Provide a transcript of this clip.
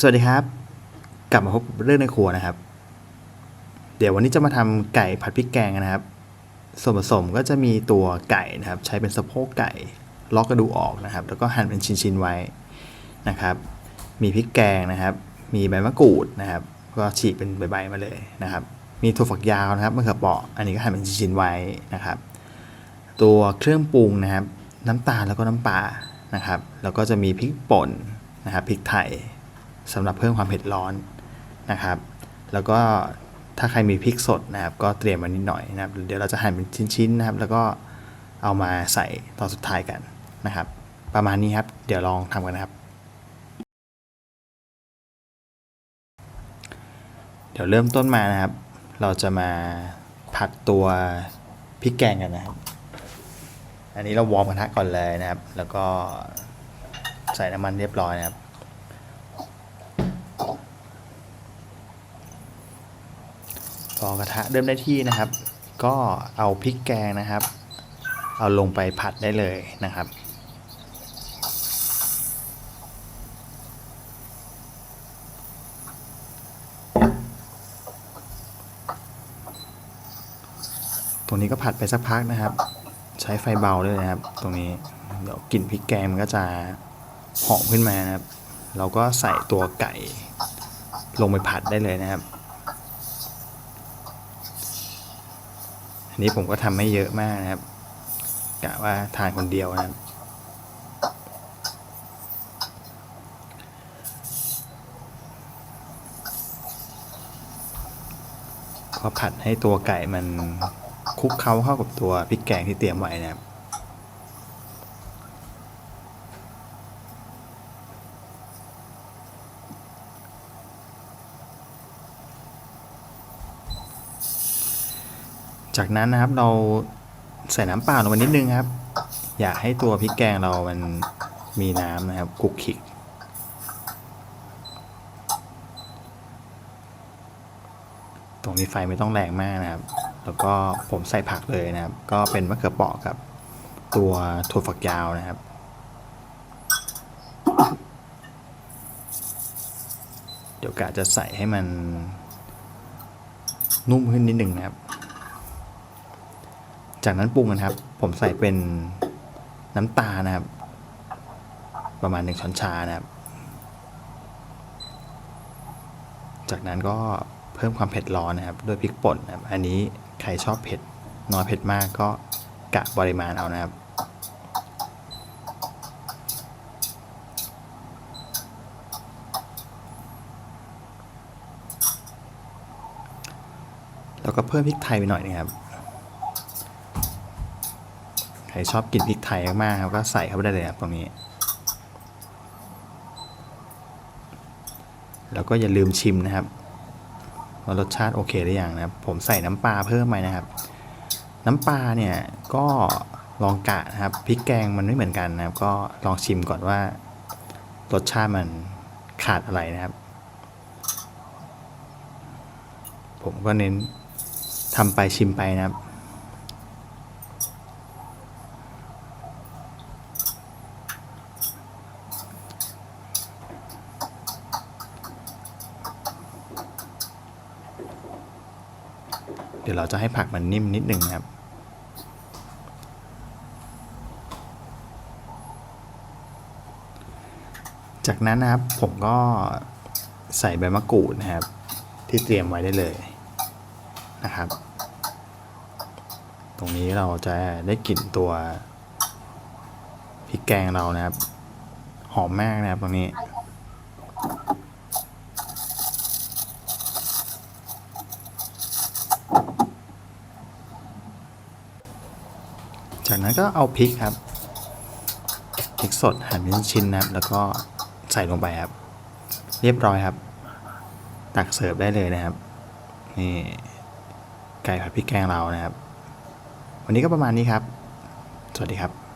สวัสดีครับ กลับมาพบเรื่องในครัวนะครับ เดี๋ยววันนี้จะมาทำไก่ผัดพริกแกงนะครับ ส่วนผสมก็จะมีตัวไก่นะครับ ใช้เป็นสะโพกไก่ล็อกกระดูกออกนะครับ แล้วก็หั่นเป็นชิ้นๆไว้นะครับ มีพริกแกงนะครับ มีใบมะกรูดนะครับ ก็ฉีกเป็นใบๆมาเลยนะครับ มีถั่วฝักยาวนะครับมะเขือเปราะอันนี้ก็หั่นเป็นชิ้นๆไว้นะครับ ตัวเครื่องปรุงนะครับ น้ำตาลแล้วก็น้ำปลานะครับ แล้วก็จะมีพริกป่นนะครับพริกไทย สำหรับเพิ่มความเผ็ดร้อนนะครับ แล้วก็ถ้าใครมีพริกสดนะครับ ก็เตรียมมานิดหน่อยนะครับ เดี๋ยวเราจะหั่นเป็นชิ้นๆนะครับ แล้วก็เอามาใส่ตอนสุดท้ายกันนะครับ ประมาณนี้ครับ เดี๋ยวลองทำกันนะครับ เดี๋ยวเริ่มต้นมานะครับ เราจะมาผัดตัวพริกแกงกันนะครับ อันนี้เราวอร์มกระทะก่อนเลยนะครับ แล้วก็ใส่น้ำมันเรียบร้อยนะครับ พอกระทะเริ่มได้ที่นะครับ ก็เอาพริกแกงนะครับ เอาลงไปผัดได้เลยนะครับตรงนี้ก็ผัดไปสักพักนะครับ ใช้ไฟเบาด้วยนะครับ ตรงนี้เดี๋ยวกลิ่นพริกแกงมันก็จะหอมขึ้นมานะครับ เราก็ใส่ตัวไก่ลงไปผัดได้เลยนะครับ นี้ผมก็ทำไม่เยอะมากนะครับกะว่าทานคนเดียวนะครับ พอผัดให้ตัวไก่มันคลุกเคล้าเข้ากับตัวพริกแกงที่เตรียมไว้นะครับ จากนั้นนะครับเราใส่น้ำเปล่าลงไปนิดนึงครับ อยากให้ตัวพริกแกงเรามันมีน้ำนะครับคลุกคลิกตรงนี้ไฟไม่ต้องแรงมากนะครับ แล้วก็ผมใส่ผักเลยนะครับ ก็เป็นมะเขือเปราะกับตัวถั่วฝักยาวนะครับ เดี๋ยวกะจะใส่ให้มันนุ่มขึ้นนิดหนึ่งนะครับ จากนั้นปรุงกันครับ ผมใส่เป็นน้ำตาลนะครับ ประมาณหนึ่งช้อนชานะครับ จากนั้นก็เพิ่มความเผ็ดร้อนนะครับด้วยพริกป่นนะครับ อันนี้ใครชอบเผ็ดน้อยเผ็ดมากก็กะปริมาณเอานะครับ แล้วก็เพิ่มพริกไทยไปหน่อยนะครับ ใครชอบกินพริกไทยมากๆครับก็ใส่เข้าไปได้เลยครับตรงนี้ แล้วก็อย่าลืมชิมนะครับว่ารสชาติโอเคหรือยังนะครับ ผมใส่น้ำปลาเพิ่มไปนะครับ น้ำปลาเนี่ยก็ลองกะนะครับพริกแกงมันไม่เหมือนกันนะครับ ก็ลองชิมก่อนว่ารสชาติมันขาดอะไรนะครับ ผมก็เน้นทำไปชิมไปนะครับ ดี๋ยวเราจะให้ผักมันนิ่มนิดนึงนะครับ จากนั้นนะครับผมก็ใส่ใบมะกรูดนะครับ ที่เตรียมไว้ได้เลยนะครับ ตรงนี้เราจะได้กลิ่นตัวพริกแกงเรานะครับ หอมมากนะครับตรงนี้ จากนั้นก็เอาพริกครับพริกสดหั่นเป็นชิ้นนะครับ แล้วก็ใส่ลงไปครับ เรียบร้อยครับ ตักเสิร์ฟได้เลยนะครับนี่ไก่ผัดพริกแกงเรานะครับ วันนี้ก็ประมาณนี้ครับ สวัสดีครับ